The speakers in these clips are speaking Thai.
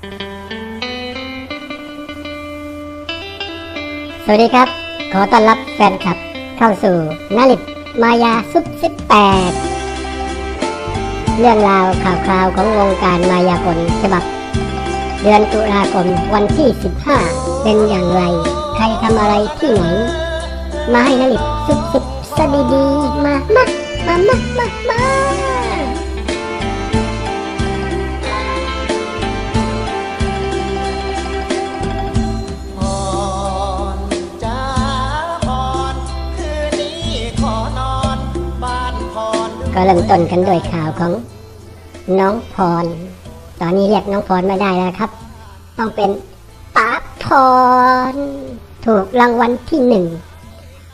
สวัสดีครับ ขอต้อนรับแฟนคลับเข้าสู่นาลิบมายาซุปสิบแปดเรื่องราวข่าวคราวของวงการมายากลฉบับ เดือนตุลาคมวันที่ 15 เป็นอย่างไร ใครทำอะไรที่ไหน มาให้นาลิบซุปสิบสดีดีๆมามามามามามา ก็เริ่มต้นกันด้วยข่าวของน้องพร ตอนนี้เรียกน้องพรไม่ได้แล้วครับ ต้องเป็นป๋าพร ถูกรางวัลที่หนึ่ง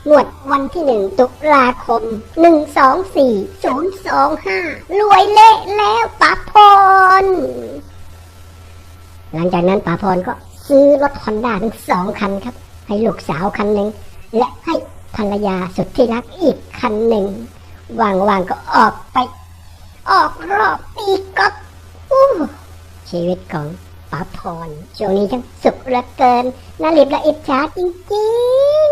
งวดวันที่หนึ่งตุลาคมหนึ่งสองสี่ศูนย์สองห้ารวยเละแล้วป๋าพร หลังจากนั้นป๋าพรก็ซื้อรถฮอนด้าถึงสองคันครับ ให้ลูกสาวคันหนึ่งและให้ภรรยาสุดที่รักอีกคันหนึ่ง ว่างๆก็ออกไป ออกรอบตีกอล์ฟชีวิตของป๋าพรช่วงนี้ช่างสุขเหลือเกินน่ารีบละอิจฉาจริง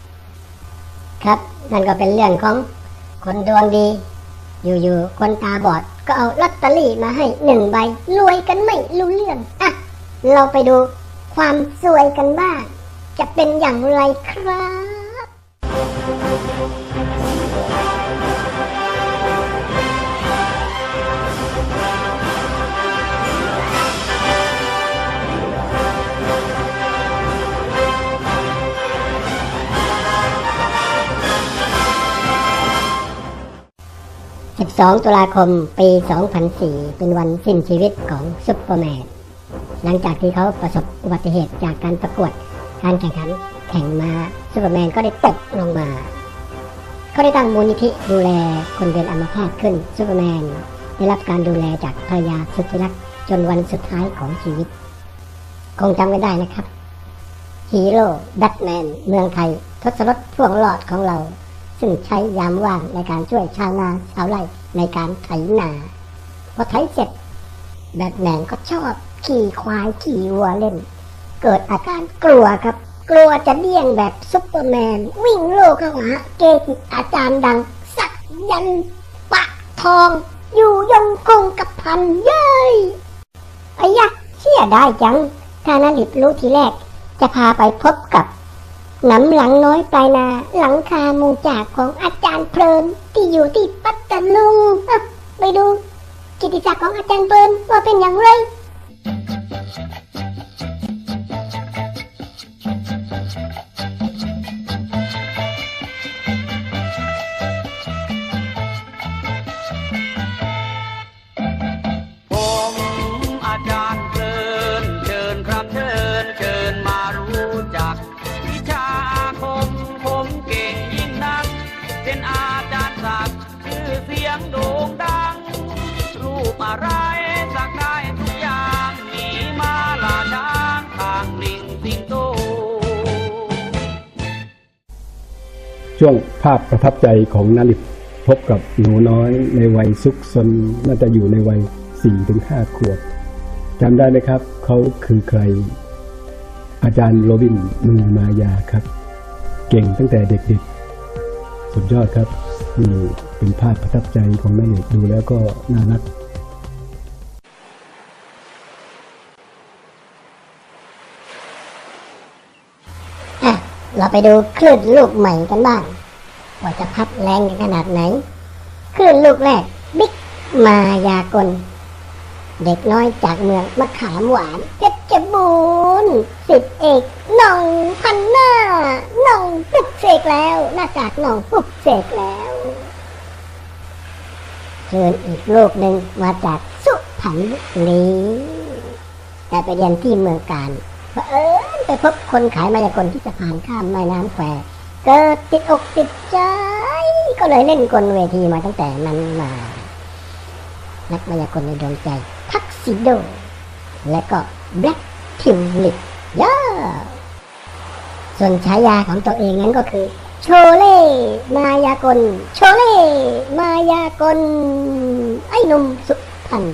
ๆ ครับนั่นก็เป็นเรื่องของคนดวงดี อยู่ๆคนตาบอดก็เอาลอตเตอรี่มาให้หนึ่งใบรวยกันไม่รู้เรื่องอะเราไปดูความสวยกันบ้าง จะเป็นอย่างไรครับ 2 ตุลาคมปี 2004 เป็นวันสิ้นชีวิตของซุปเปอร์แมน หลังจากที่เขาประสบอุบัติเหตุจากการประกวดการแข่งขันแข่งมาซุปเปอร์แมนก็ได้ตกลงมา เขาได้ตั้งมูลนิธิดูแลคนเป็นอัมพาตขึ้นซุปเปอร์แมนได้รับการดูแลจากภรรยาสุดที่รักจนวันสุดท้ายของชีวิต คงจำไม่ได้นะครับฮีโร่แบทแมนเมืองไทย ทศรถพ่วงหลอดของเรา ซึ่งใช้ยามว่างในการช่วยชาวนาชาวไร่ ในการไถนาพอไถเสร็จแบทแมนก็ชอบขี่ควายขี่วัวเล่น เกิดอาการกลัวครับ กลัวจะเดี้ยงแบบซุปเปอร์แมน วิ่งโลกเข้าหาเกจิอาจารย์ดัง สักยันปะทอง อยู่ยงคงกับพันเย้ยไอ้ยะเชื่อได้จังถ้านาลิบรู้ทีแรก จะพาไปพบกับหนำหลังน้อยปลายนาหลังคามุงจากของอาจารย์เพลิน ที่อยู่ที่ปัตตานุงอะไปดูกิติศักดิ์ของอาจารย์เปิลว่าเป็นอย่างไร ช่วงภาพประทับใจของนาริบพบกับหนูน้อยในวัยซุกซนน่าจะอยู่ในวัย4-5ถึงขวบจำได้ไหมครับ เขาคือใคร อาจารย์โรบินมือมายาครับ เก่งตั้งแต่เด็กๆ สุดยอดครับนี่เป็นภาพประทับใจของนาริบดูแล้วก็น่ารัก เราไปดูคลื่นลูกใหม่กันบ้าง ว่าจะพัดแรงกันขนาดไหน คลื่นลูกแรก บิ๊กมายากล เด็กน้อยจากเมืองมะขามหวานเพชรบูรณ์สิบเอกน่องพันหน้าน่องปุกเสกแล้ว หน้ากากน่องปุกเสกแล้วคลื่นอีกลูกหนึ่งมาจากสุพรรณบุรีแต่ไปเรียนที่เมืองการเผอิญ ไปพบคนขายมายากลที่สะพานข้ามแม่น้ำแควเกิดติดอกติดใจ ก็เลยเล่นกลเวทีมาตั้งแต่นั้นมา นักมายากลในดวงใจ ทักซิโด และก็แบล็กทิวลิปย่าส่วนฉายาของตัวเองนั้นก็คือ โชเล่มายากล โชเล่มายากล ไอ้นุ่มสุพรรณ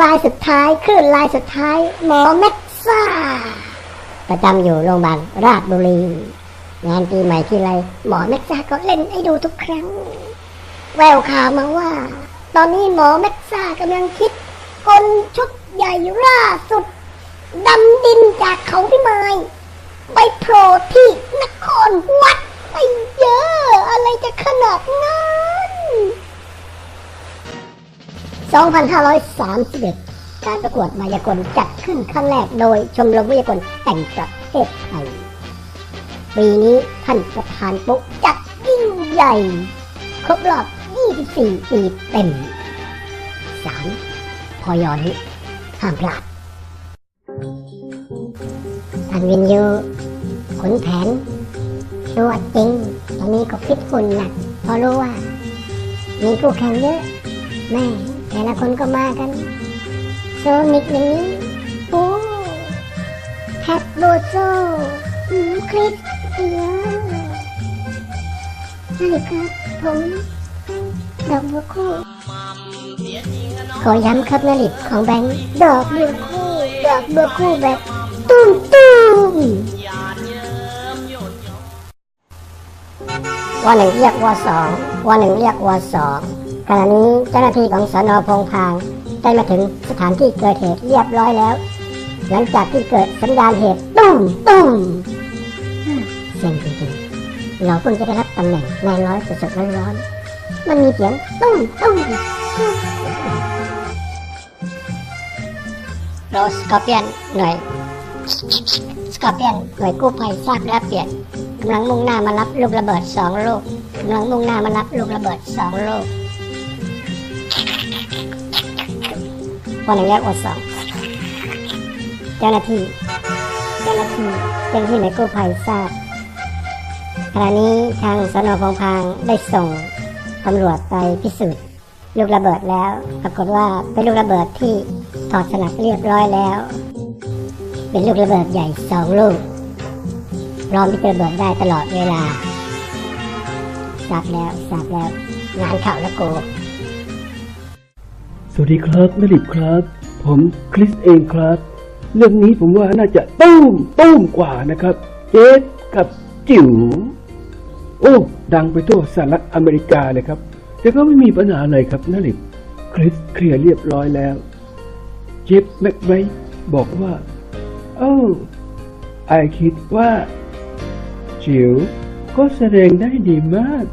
ลายสุดท้ายคลื่นลายสุดท้าย หมอแม็กซ่า ประจำอยู่โรงพยาบาลราชบุรี งานปีใหม่ที่ไร หมอแม็กซ่าก็เล่นให้ดูทุกครั้ง แววข่าวมาว่า ตอนนี้หมอแม็กซ่ากำลังคิดกลชุดใหญ่ล่าสุดดำดินจากเขาพิมายไปโผล่ที่นครวัดไอ้เยอะ อะไรจะขนาดนั้น 2531 การประกวดมายากลจัดขึ้นครั้งแรกโดยชมรมมายากลแห่งประเทศไทย ปีนี้ท่านประธานปุ๊กจัดยิ่งใหญ่ ครบรอบ 24 ปีเต็ม 3. พอยอนี้ห้ามพลาดท่านวินยูขุนแผนตัวจริงตอนนี้ก็ฟิตหุ่นหนักเพราะรู้ว่า มีผู้แข่งเยอะแม่ แต่ละคนก็มากัน โซนิกอย่างนี้โอ้แฮปโบโซอืมคลิปเดียวใช่ครับผมดอกบัวคู่ขอย้ำครับนาฬิกของแบงค์ดอกบัวคู่ดอกบัวคู่แบบตุ้มตุ้มวันหนึ่งเรียกวสองวันหนึ่งเรียกวสอง ขณะนี้เจ้าหน้าที่ของสนพงพางได้มาถึงสถานที่เกิดเหตุเรียบร้อยแล้ว หลังจากที่เกิดสัญญาณเหตุตุ้มตุ้มเซ็งจริงๆเราเพิ่งจะได้รับตำแหน่งนายร้อยสดๆร้อนๆมันมีเสียงตุ้มตุ้มโรสกอร์เปียนหน่วยสกอร์เปียนหน่วยกู้ภัยทราบและเปลี่ยนกำลังมุ่งหน้ามารับลูกระเบิดสองลูกกำลังมุ่งหน้ามารับลูกระเบิดสองลูก วันหนึ่งแยกวันสองเจ้าหน้าที่ เจ้าหน้าที่เจ้าหน้าที่หน่วยกู้ภัยทราบขณะนี้ทางสนพงพางได้ส่งตำรวจไปพิสูจน์ลูกระเบิดแล้ว ปรากฏว่าเป็นลูกระเบิดที่ถอดสลักเรียบร้อยแล้ว เป็นลูกระเบิดใหญ่สองลูกพร้อมที่จะระเบิดได้ตลอดเวลาทราบแล้วทราบแล้วงานข่าวแล้วโก สวัสดีครับนลิบครับ ผมคริสเองครับ เรื่องนี้ผมว่าน่าจะตุ้มตุ้มกว่านะครับ เจฟกับจิ๋วโอ้ดังไปทั่วสหรัฐอเมริกาเลยครับ แต่ก็ไม่มีปัญหาอะไรครับนลิบคริสเคลียร์เรียบร้อยแล้ว เจฟแม็กไบรท์บอกว่าเอ้ไอคิดว่า จิ๋วก็แสดงได้ดีมาก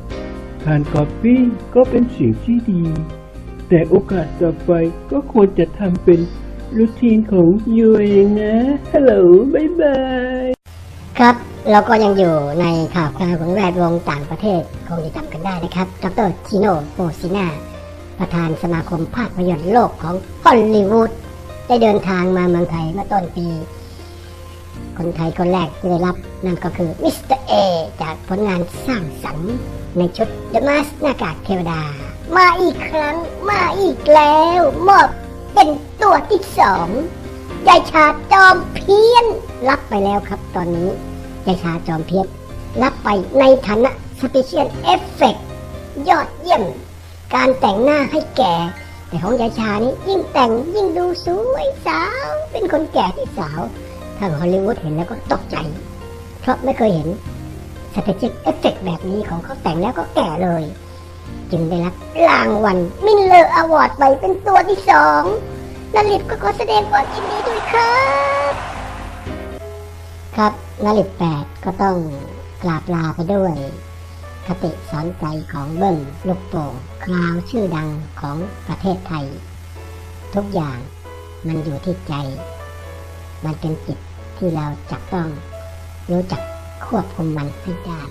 ทานกาแฟก็เป็นสิ่งที่ดี แต่โอกาสต่อไปก็ควรจะทำเป็นรูทีนของยูเองนะฮัลโหลบายบาย ครับเราก็ยังอยู่ในข่าวคราวของแวดวงต่างประเทศคงจะจำกันได้นะครับ ดรชิโนโมซินาประธานสมาคมภาพยนตร์โลกของฮอลลีวูดได้เดินทางมาเมืองไทยเมื่อต้นปี คนไทยคนแรกที่ได้รับนั่นก็คือมิสเตอร์เอจากผลงานสร้างสรรค์ในชุด The Mask หน้ากากเทวดา มาอีกครั้งมาอีกแล้วมอบเป็นตัวที่สองยายชาจอมเพี้ยน รับไปแล้วครับตอนนี้ยายชาจอมเพี้ยน รับไปในฐานะสเปเชียลเอฟเฟกยอดเยี่ยม การแต่งหน้าให้แก่ แต่ของยายชานี่ยิ่งแต่งยิ่งดูสวยสาว เป็นคนแก่ที่สาว ทางฮอลลีวูดเห็นแล้วก็ตกใจ เพราะไม่เคยเห็นสเปเชียลเอฟเฟกแบบนี้ของเขาแต่งแล้วก็แก่เลย จึงได้รับรางวัลมินเลอร์อวอร์ดไปเป็นตัวที่สองนาริบก็ขอแสดงความยินดีด้วยครับ ครับนาริบแปดก็ต้องกราบลาไปด้วย คติสอนใจของเบิ้มลูกโป่งคราวชื่อดังของประเทศไทย ทุกอย่างมันอยู่ที่ใจ มันเป็นจิตที่เราจับต้องรู้จักควบคุมมันให้ได้